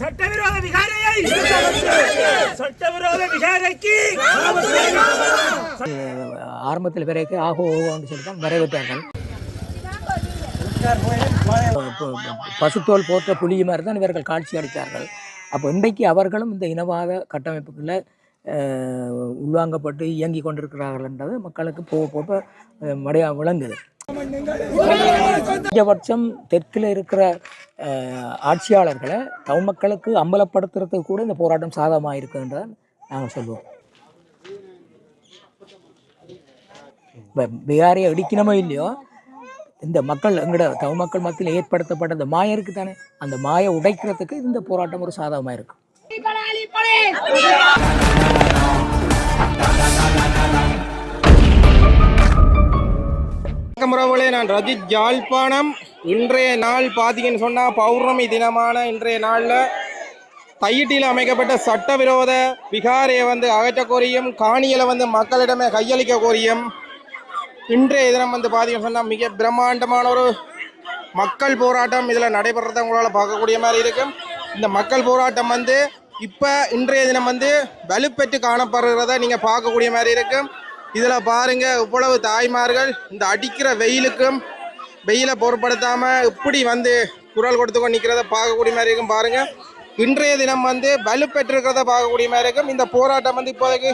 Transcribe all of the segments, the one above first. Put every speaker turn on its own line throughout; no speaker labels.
சட்டவிரோத விகாரையை! சட்டவிரோத விகாரைக்கு!
ஆரம்பத்தில் பிறகு ஆகோ ஓகோன்னு சொல்லி தான் வரவேற்றார்கள் பசுத்தோல் போற்ற புலி மாதிரி தான் இவர்கள் காட்சி அளித்தார்கள். அப்போ இன்றைக்கு அவர்களும் இந்த இனவாத கட்டமைப்புக்குள்ளே உள்வாங்கப்பட்டு இயங்கி கொண்டிருக்கிறார்கள் என்றது மக்களுக்கு போக போக மடையா விளங்குது. அதிகபட்சம் தெற்கில் இருக்கிற ஆட்சியாளர்களை தமிழ் மக்களுக்கு அம்பலப்படுத்துறதுக்கு கூட இந்த போராட்டம் சாதகமாக இருக்குன்றதை நாங்கள் சொல்லுவோம். இப்போ பீகாரியை இடிக்கணுமோ இல்லையோ இந்த மக்கள் எங்கட தமிழ் மக்கள் மத்தியில் ஏற்படுத்தப்பட்ட அந்த மாயம் இருக்கு தானே அந்த மாயை உடைக்கிறதுக்கு இந்த போராட்டம் ஒரு சாதகமாக இருக்கும்
வணக்கம் உறவுகளே நான் ரஜித் ஜாழ்ப்பாணம். இன்றைய நாள் பார்த்தீங்கன்னு சொன்னால் பௌர்ணமி தினமான இன்றைய நாளில் தையிட்டியில் அமைக்கப்பட்ட சட்டவிரோத விகாரையை வந்து அகற்ற கோரியும் காணிகளை வந்து மக்களிடமே கையளிக்க கோரியும் இன்றைய தினம் வந்து பார்த்தீங்கன்னு சொன்னால் மிக பிரம்மாண்டமான ஒரு மக்கள் போராட்டம் இதில் நடைபெறத உங்களால் பார்க்கக்கூடிய மாதிரி இருக்கும். இந்த மக்கள் போராட்டம் வந்து இப்போ இன்றைய தினம் வந்து வலுப்பெற்று காணப்படுறத நீங்கள் பார்க்கக்கூடிய மாதிரி இருக்கும். இதில் பாருங்க இவ்வளவு தாய்மார்கள் இந்த அடிக்கிற வெயிலுக்கும் வெயிலை பொருட்படுத்தாமல் இப்படி வந்து குரல் கொடுத்து கொண்டு நிற்கிறத பார்க்கக்கூடிய மாதிரி இருக்கும் பாருங்க. இன்றைய தினம் வந்து வலுப்பெற்றிருக்கிறத பார்க்கக்கூடிய மாதிரி இருக்கும். இந்த போராட்டம் வந்து இப்போதைக்கு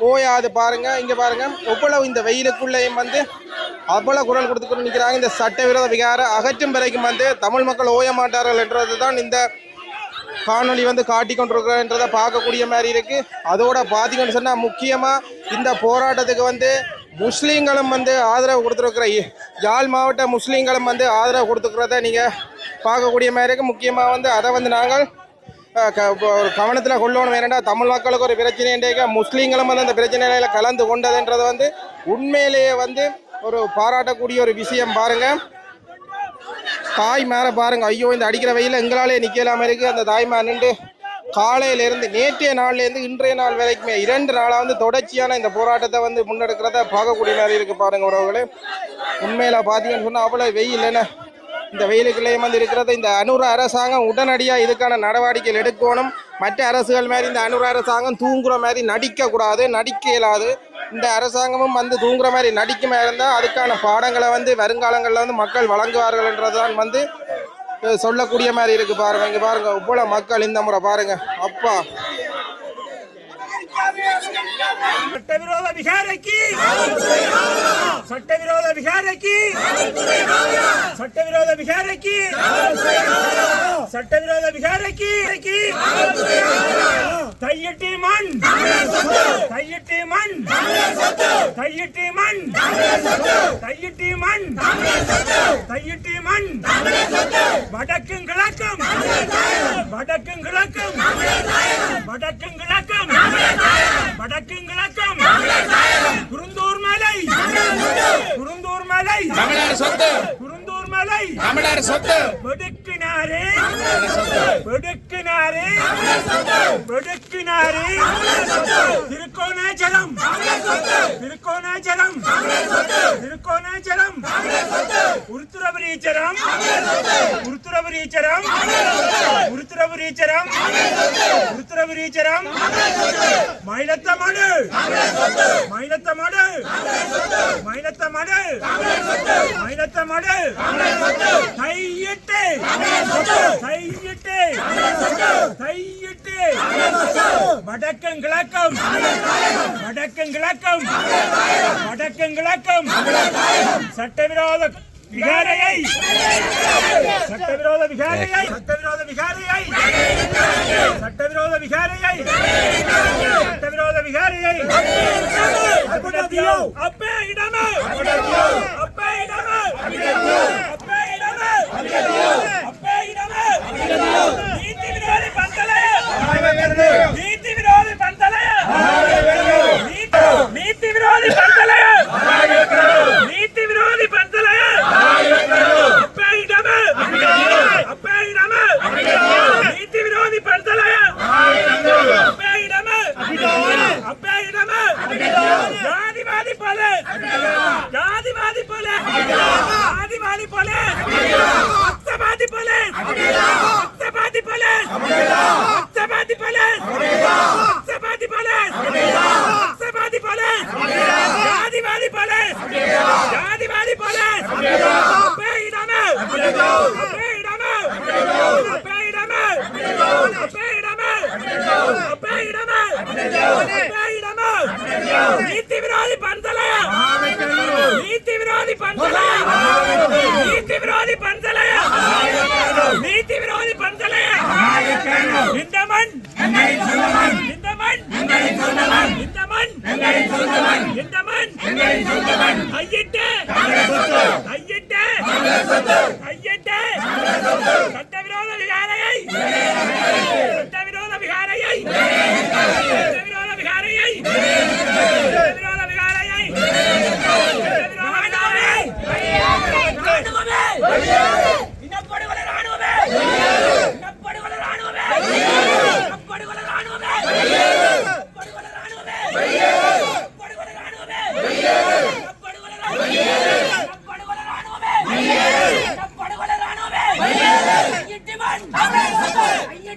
போயாது பாருங்க இங்க பாருங்க. எவ்வளவு இந்த வெயிலுக்குள்ளேயும் வந்து அவ்வளவு குரல் கொடுத்து கொண்டு நிற்கிறாங்க இந்த சட்டவிரோத விகார அகற்றும் வரைக்கும் வந்து தமிழ் மக்கள் ஓய மாட்டார்கள் என்றது தான் இந்த காணொளி வந்து காட்டி கொண்டிருக்கிறன்றதை பார்க்கக்கூடிய மாதிரி இருக்கு. அதோட பார்த்தீங்கன்னு சொன்னால் முக்கியமாக இந்த போராட்டத்துக்கு வந்து முஸ்லீம்களும் வந்து ஆதரவு கொடுத்துருக்குற இ- யாழ் மாவட்ட முஸ்லீம்களும் வந்து ஆதரவு கொடுத்துருக்கிறத நீங்கள் பார்க்கக்கூடிய மாதிரி இருக்குது முக்கியமாக வந்து அதை வந்து நாங்கள் க- ஒரு கவனத்தில் கொள்ளணும். வேண்டாம் தமிழ் மக்களுக்கு ஒரு பிரச்சனை முஸ்லீம்களும் வந்து அந்த பிரச்சனையில கலந்து கொண்டதுன்றது வந்து உண்மையிலேயே வந்து ஒரு பாராட்டக்கூடிய ஒரு விஷயம் பாருங்கள் தாய் மேலே பாருங்க. ஐயோ இந்த அடிக்கிற வெயில எங்களாலே நிற்கலாம இருக்கு. அந்த தாய்மார் நின்று காலையிலேருந்து நேற்றைய நாள்லேருந்து இன்றைய நாள் வரைக்குமே இரண்டு நாளாக வந்து தொடர்ச்சியான இந்த போராட்டத்தை வந்து முன்னெடுக்கிறத பார்க்கக்கூடிய மாதிரி இருக்கு பாருங்க உறவுகளே. உண்மையில பார்த்தீங்கன்னு சொன்னால் அவ்வளோ வெயில் என்ன இந்த வெயிலுக்குள்ளேயும் வந்து இருக்கிறத இந்த அனுர அரசாங்கம் உடனடியாக இதுக்கான நடவடிக்கைகள் எடுக்கணும். மற்ற அரசுகள் மாதிரி இந்த அனுர அரசாங்கம் தூங்குற மாதிரி நடிக்கக்கூடாது நடிக்க இயலாது. இந்த அரசாங்கமும் வந்து தூங்குற மாதிரி நடிக்குமா இருந்தால் அதுக்கான பாடங்களை வந்து வருங்காலங்களில் வந்து மக்கள் வழங்குவார்கள் என்றதான் வந்து சொல்லக்கூடிய மாதிரி இருக்கு பாருங்க. இங்க பாருங்க இவ்வளோ மக்கள் இந்த முறை பாருங்க. அப்பா.
விரோத விகாரைக்கு! விகாரைக்கு! சட்டவிரோத விகாரைக்கு! சட்டவிரோத விகாரைக்கு! தையிட்டி மண்! தையிட்டி மண்! தையிட்டி மண்! தையிட்டி மண்! தையிட்டி மண்! வடக்கும் கிழக்கும்! வடக்கும் கிழக்கும்! வடக்கும் கிழக்கும்! வடக்கும் கிழக்கும் குருந்தூர் மலை குருந்தூர் மலை
தமிழ்நாடு சொத்து
குருந்தூர் மலை
தமிழ்நாடு சொத்து
வெடுக்கினாரே வெடுக்கினாரே வெடுக்கினாரே திருக்கோணாச்சலம் திருக்கோணாச்சலம் திருக்கோணாச்சலம் உருத்துரபுரீச்சரம் உருத்துரபுரீச்சரம் உருத்துரபுரீச்சரம் உருத்துரபுரீச்சரம் மயிலத்தமடு மயிலத்தமடு மயிலத்தமடு மயிலத்தமடு கையிட்டு. கையிட்டு. கையிட்டு. வடக்கும் கிழக்கும். வடக்கும் கிழக்கும். வடக்கும் கிழக்கும். சட்டவிரோத விகாரையை. சட்டவிரோத விகாரையை. சட்டவிரோத விகாரையை. சட்டவிரோத விகாரையை. சட்டவிரோத விகாரையை. அப்பே இடமே அப்பே இடமே அப்பே இடமே அப்பே Laban!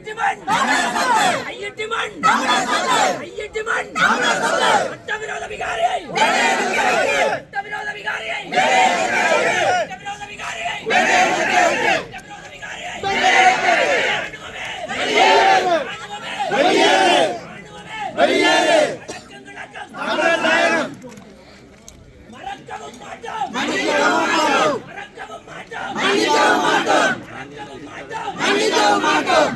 டிமாண்ட் ஐயர் டிமாண்ட் ஐயர் டிமாண்ட் சட்ட விரோத விகாரியை சட்ட விரோத விகாரியை சட்ட விரோத விகாரியை மன்னிக்கவும் மாட்டோம் மன்னிக்கவும் மாட்டோம் மன்னிக்கவும் மாட்டோம்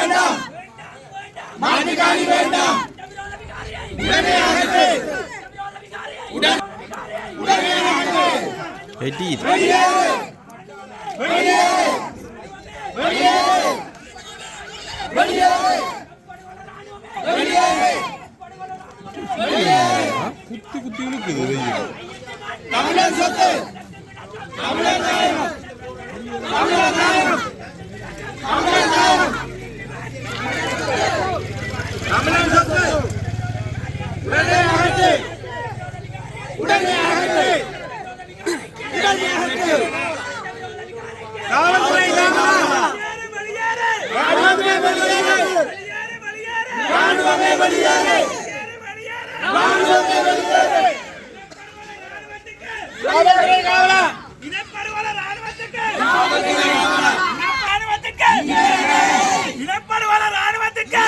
வேண்டாம். மாட்டுக்காரி வேண்டாம்.
உடனே அகற்று உடனே அகற்று வெளியே. வெளியே. வெளியே. வெளியே. வெளியே.
குத்தி குத்தி இழுக்குது
தமிழர் சொத்து. காவல்துறை காவலா
இனப்படுகொலை ராணுவத்துக்கு ராணுவத்துக்கு இனப்படுகொலை ராணுவத்துக்கு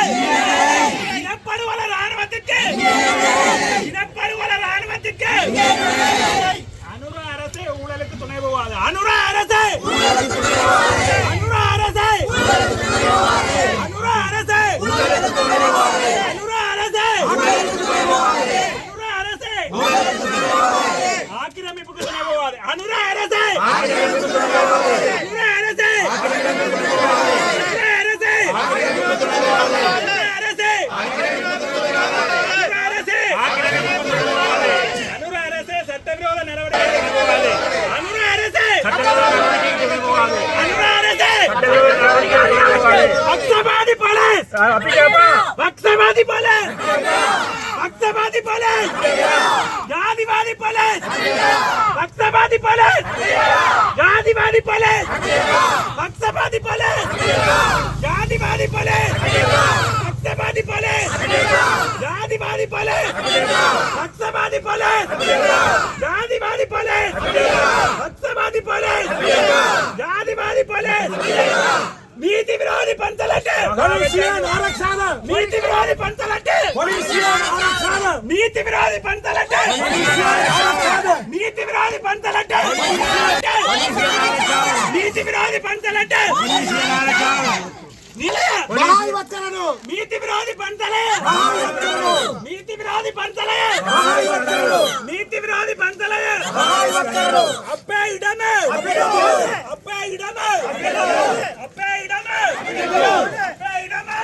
இனப்படுகொலை ராணுவத்துக்கு இனப்படுகொலை ராணுவத்துக்கு அனுரா அரசு ஊழலுக்கு துணை போவாது அனுர அரசு அனுர அரசு அனுரா அரசு अभी क्या वक्सवादी पोले वक्सवादी पुलिस! जातिवादी पोले वक्सवादी पुलिस! जातिवादी पोले वक्सवादी पुलिस! जातिवादी पुलिस! वक्सवादी पुलिस! जातिवादी पुलिस! वक्सवादी पुलिस! जातिवादी पुलिस! वक्सवादी पुलिस! जातिवादी पुलिस! నీతి విరోధి పంచాలంటే నీతి విరోధి పంచాలంటే నీతి విరోధి పంచాలంటే నీతి విరోధి పంచాలంటే నీతి విరోధి పంచాలంటే నీతి విరోధి పంచలే నీతి విరోధి పంచలే నీతి విరోధి పంచలే అప్పే ఇడమే! అప్పే ఇడమే. అప్పే ఇడమే! అప్పే ఇడమే.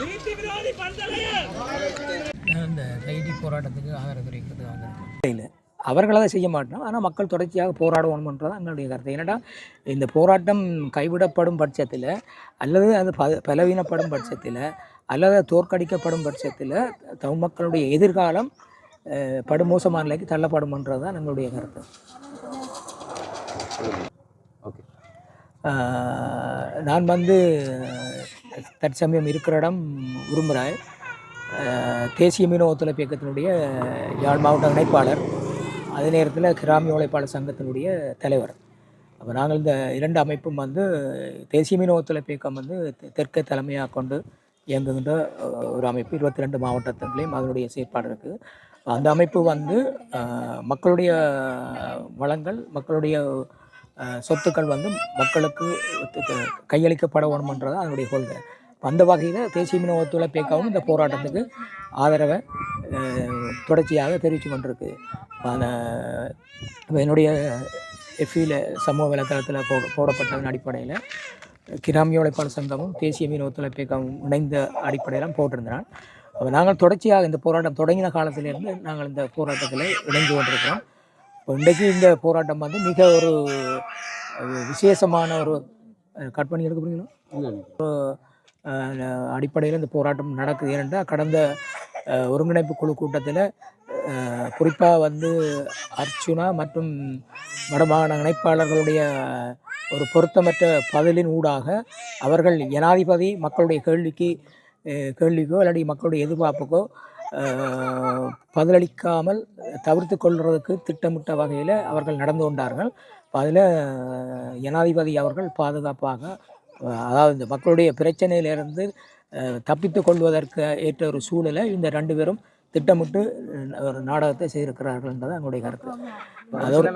நீதி விரோதி பந்தலைய
நான் இந்த கைதி போராட்டத்துக்கு ஆதரவு தெரிவிக்கிறதுக்கு வந்திருக்கேன். அவர்கள் அதை செய்ய மாட்டோம். ஆனால் மக்கள் தொடர்ச்சியாக போராடுவோம்ன்றது எங்களுடைய கருத்து. ஏன்னா இந்த போராட்டம் கைவிடப்படும் பட்சத்தில் அல்லது அது ப பலவீனப்படும் பட்சத்தில் அல்லது தோற்கடிக்கப்படும் பட்சத்தில் தமிழ் மக்களுடைய எதிர்காலம் படுமோசமான நிலைக்கு தள்ளப்படும்ன்றது தான் எங்களுடைய கருத்து. ஆஹ், நான் வந்து தற்சமயம் இருக்கிற இடம் உரும்புறாய் ஆஹ், தேசிய மீனவ ஒத்துழைப்பு இயக்கத்தினுடைய யாழ் மாவட்ட இணைப்பாளர். அதே நேரத்தில் கிராமிய உழைப்பாளர் சங்கத்தினுடைய தலைவர். அப்போ நாங்கள் இந்த இரண்டு அமைப்பும் வந்து தேசிய மீனவ ஒத்துழைப்பு வந்து தெ- தெற்கை தலைமையாக கொண்டு இயங்குகின்ற ஒரு அமைப்பு. இருபத்தி ரெண்டு மாவட்டத்துலேயும் அதனுடைய செயற்பாடு இருக்குது அந்த அமைப்பு வந்து மக்களுடைய வளங்கள் மக்களுடைய சொத்துக்கள் வந்து மக்களுக்கு கையளிக்கப்பட வேணுமன்றது அதனுடைய கொள்கை. அந்த வகையில் தேசிய மீனவ ஒத்துழைப்பு இயக்கமும் இந்த போராட்டத்துக்கு ஆதரவை தொடர்ச்சியாக தெரிவித்து கொண்டிருக்கு. என்னுடைய எஃபியில் சமூக வலைத்தளத்தில் போட போடப்பட்டதன் அடிப்படையில் கிராமிய உழைப்பாளர் சங்கமும் தேசிய மீன் ஒத்துழைப்பு இயக்கமும் இணைந்த அடிப்படையில் போட்டிருந்தான் அப்ப நாங்கள் தொடர்ச்சியாக இந்த போராட்டம் தொடங்கின காலத்திலிருந்து நாங்கள் இந்த போராட்டத்தில் இணைந்து கொண்டிருக்கிறோம். இப்போ இன்றைக்கு இந்த போராட்டம் வந்து மிக ஒரு விசேஷமான ஒரு கட் பண்ணி எடுக்க போறீங்களா? அடிப்படையில் இந்த போராட்டம் நடக்குது. ஏனென்றால் கடந்த ஒருங்கிணைப்பு குழு கூட்டத்தில் குறிப்பாக வந்து அர்ச்சுனா மற்றும் வடமாகாண இணைப்பாளர்களுடைய ஒரு பொருத்தமற்ற பதிலின் ஊடாக அவர்கள் ஜனாதிபதி மக்களுடைய கேள்விக்கு கேள்விக்கோ அல்லது மக்களுடைய எதிர்பார்ப்புக்கோ பதிலளிக்காமல் தவிர்த்து கொள்வதற்கு திட்டமிட்ட வகையில் அவர்கள் நடந்து கொண்டார்கள். அதில் ஜனாதிபதி அவர்கள் பாதுகாப்பாக அதாவது இந்த மக்களுடைய பிரச்சனையிலிருந்து அஹ், தப்பித்துக் கொள்வதற்கு ஏற்ற ஒரு சூழலை இந்த ரெண்டு பேரும் திட்டமிட்டு ஒரு நாடகத்தை செய்திருக்கிறார்கள்ன்றது என்னுடைய கருத்து.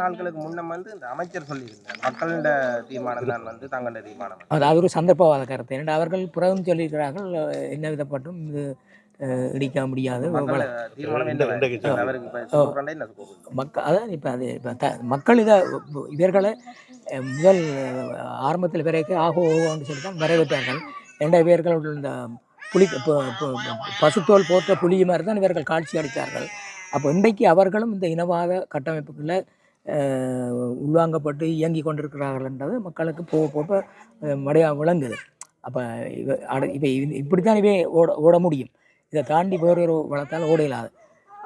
நாட்களுக்கு முன்ன வந்து இந்த அமைச்சர் சொல்லியிருந்தார். மக்களோட தீர்மானம் தான் வந்து தங்களோட தீர்மானம்.
அது அது ஒரு சந்தர்ப்பவாத கருத்து. ஏன்னா அவர்கள் பிறகும் சொல்லியிருக்கிறார்கள் என்ன விதப்பட்டும் இது அஹ், இடிக்க முடியாது? மக்கள் அதான் இப்போ அது இப்போ மக்கள் இதை இவர்களை முதல் ஆரம்பத்தில் வரைக்கும் ஆகோ ஓகோன்னு சொல்லி தான் வரவேற்றார்கள் ரெண்டு பேர்கள் இந்த புலி பசுத்தோல் போற்ற புலி மாதிரி தான் இவர்கள் காட்சி அளித்தார்கள். அப்போ இன்றைக்கு அவர்களும் இந்த இனவாத கட்டமைப்புக்குள்ளே உள்வாங்கப்பட்டு இயங்கி கொண்டிருக்கிறார்கள்ன்றது மக்களுக்கு போக போக மடையாக விளங்குது. அப்போ இவ அட இப்போ இப்படி தான் இவே ஓட ஓட முடியும். இதை தாண்டி வேறொரு வளத்தால் ஓட இல்லாது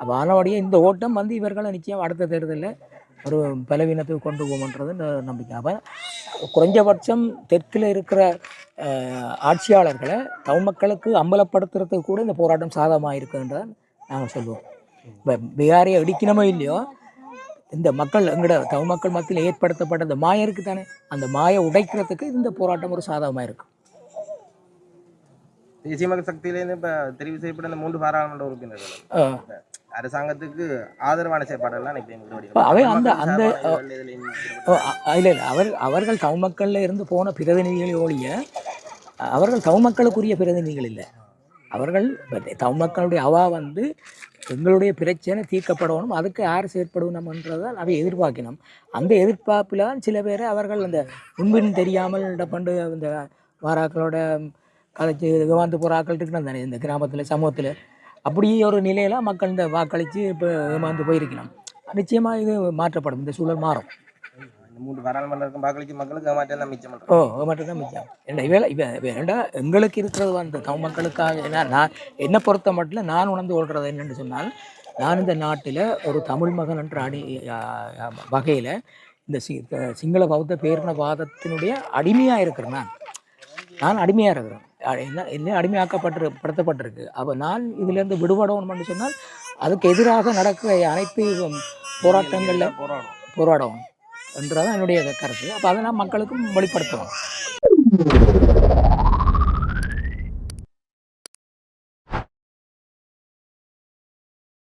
அப்போ அதனுடைய இந்த ஓட்டம் வந்து இவர்களை நிச்சயம் அடுத்த தேர்தலில் ஒரு பலவீனத்துக்கு கொண்டு போகும்ன்றது நம்பிக்கை. அப்போ குறைஞ்சபட்சம் தெற்கில் இருக்கிற ஆட்சியாளர்களை தமிழ் மக்களுக்கு அம்பலப்படுத்துறதுக்கு கூட இந்த போராட்டம் சாதகமாக இருக்குன்றதை நாங்கள் சொல்லுவோம். இப்போ பீகாரியை இடிக்கணுமோ இல்லையோ இந்த மக்கள் எங்கட தமிழ் மக்கள் மத்தியில் ஏற்படுத்தப்பட்ட இந்த மாயம் இருக்குது தானே அந்த மாயை உடைக்கிறதுக்கு இந்த போராட்டம் ஒரு சாதகமாக இருக்கும்
தேசிய மக்கள் சக்தியிலேருந்து இப்போ தெரிவு செய்யப்பட்ட இந்த மூன்று பாராளுமன்ற உறுப்பினர்கள். அரசாங்கத்துக்கு ஆதரவான இப்ப
அவை அந்த- அந்த- இல்லை இல்லை. அவர் அவர்கள் தமிழ் மக்கள்ல இருந்து போன பிரதிநிதிகளை ஒழிய அவர்கள் தமிழ் மக்களுக்குரிய பிரதிநிதிகள் இல்லை. அவர்கள் தமிழ் மக்களுடைய அவா வந்து எங்களுடைய பிரச்சனை தீர்க்கப்படணும் அதுக்கு யார் செயற்படணும்ன்றதை அவை எதிர்பார்க்கணும். அந்த எதிர்பார்ப்பில் தான் சில பேர் அவர்கள் அந்த முன்பின் தெரியாமல் இந்த பண்டு இந்த வாராக்களோட கலைச்சு ஏமாந்து போகிற இருக்கணும் தானே இந்த கிராமத்தில் சமூகத்தில். அப்படி ஒரு நிலையில மக்கள் இந்த வாக்களித்து இப்போ ஏமாந்து போயிருக்கலாம். நிச்சயமாக இது மாற்றப்படும். இந்த சூழல் மாறும்.
மக்களுக்கு ஏமாற்றம் தான் மிச்சம்.
ஓ இப்போ வேண்டா எங்களுக்கு இருக்கிறது வந்து? தமிழ் மக்களுக்காக ஏன்னா நான் என்னை பொறுத்த மட்டும் நான் உணர்ந்து கொள்வது என்னென்னு சொன்னால் நான் இந்த நாட்டில் ஒரு தமிழ் மகன் என்ற அடி வகையில் இந்த சி சிங்கள பௌத்த பேரினவாதத்தினுடைய அடிமையாக இருக்கிறேன் நான். நான் அடிமையாக இருக்கிறேன். என்ன என்ன அடிமையாக்கப்பட்டு படுத்தப்பட்டிருக்கு அப்போ நான் இதிலேருந்து விடுபடணும்னு சொன்னால் அதுக்கு எதிராக நடக்கிற அனைத்து போராட்டங்களில்
போராடும்
போராடணும் என்றதான் என்னுடைய கருத்து. அப்போ அதை நான் மக்களுக்கும் வெளிப்படுத்தணும்